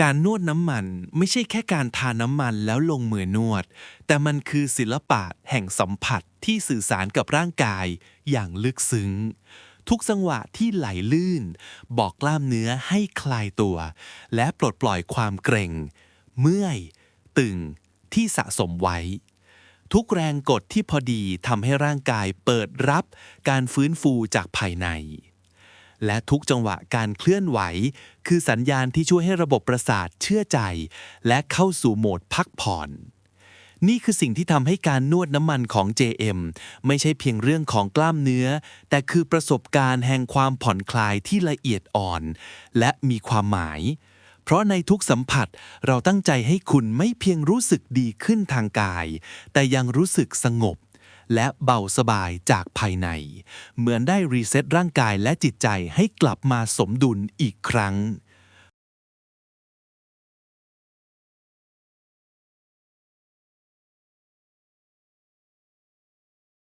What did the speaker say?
การนวดน้ำมันไม่ใช่แค่การทาน้ำมันแล้วลงมือนวด แต่มันคือศิลปะแห่งสัมผัสที่สื่อสารกับร่างกายอย่างลึกซึ้ง ทุกจังหวะที่ไหลลื่น บอกกล้ามเนื้อให้คลายตัว และปลดปล่อยความเกร็ง เมื่อย ตึงที่สะสมไว้ ทุกแรงกดที่พอดีทำให้ร่างกายเปิดรับการฟื้นฟูจากภายใน และทุกจังหวะการเคลื่อนไหว คือสัญญาณที่ช่วยให้ระบบประสาทเชื่อใจ และเข้าสู่โหมดพักผ่อน นี่คือสิ่งที่ทำให้การนวดน้ำมันของ JM ไม่ใช่เพียงเรื่องของกล้ามเนื้อ แต่คือประสบการณ์แห่งความผ่อนคลายที่ละเอียดอ่อน และมีความหมาย เพราะในทุกสัมผัสเราตั้งใจให้คุณไม่เพียงรู้สึกดีขึ้นทางกาย แต่ยังรู้สึกสงบ และเบาสบายจากภายใน เหมือนได้รีเซ็ตร่างกายและจิตใจให้กลับมาสมดุลอีกครั้ง